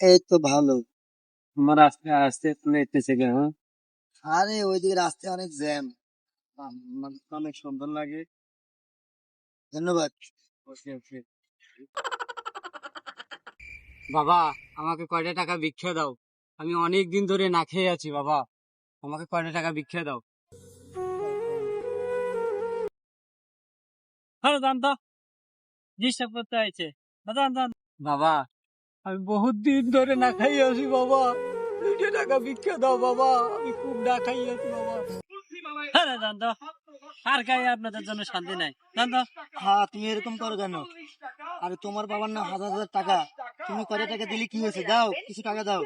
এই তো ভালো। আমার আস্তে হ্যাঁ? আরে ওইদিকে রাস্তায় অনেক জ্যাম। আমার অনেক সুন্দর লাগে। ধন্যবাদ। ওকে ওকে। বাবা আমাকে কয়টা টাকা ভিক্ষা দাও। আমি অনেক দিন ধরে না খেয়ে আছি বাবা। আমাকে কয়টা টাকা ভিক্ষা দাও। হ্যালো দান তো ডিস্টার্ব করতে হয়েছে বাবা আমি বহুত দিন ধরে না খাই আছি বাবা। দুইটা টাকা ভিক্ষা দাও বাবা। আমি খুব না খাই আছি বাবা। তো আর খাই আপনাদের জন্য শান্তি নাই। তো হ্যাঁ তুমি এরকম করো কেন? আরে তোমার বাবার না হাজার হাজার টাকা। তুমি কত টাকা দিলে কি হয়েছে? দাও কিছু টাকা দাও।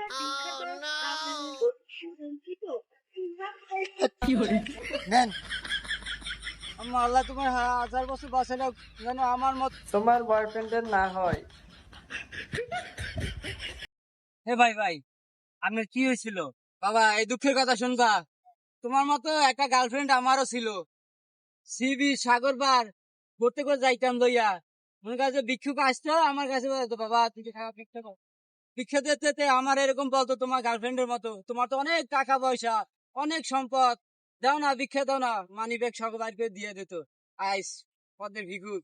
নেন। আমার আল্লাহ তোমার হাজার বছর বাঁচে না যেন আমার মত তোমার বয়ফ্রেন্ডের না হয়। হে ভাই ভাই আপনার কি হয়েছিল? বাবা এই দুঃখের কথা শুনবা। তোমার মতো একটা গার্লফ্রেন্ড আমারও ছিল। সিবি সাগর বার ঘুরতে করে যাইতাম লইয়া। মনে কাছে ভিক্ষুক আসতো আমার কাছে বলতো বাবা তুই কি টাকা ভিক্ষা কর? ভিক্ষা দিতে আমার এরকম বলতো তোমার গার্লফ্রেন্ডের মতো। তোমার তো অনেক টাকা পয়সা অনেক সম্পদ। দাও না, ভিক্ষা দাও না। মানি ব্যাগ সব বাইর করে দিয়ে দিত আইস, পদের ভিক্ষুক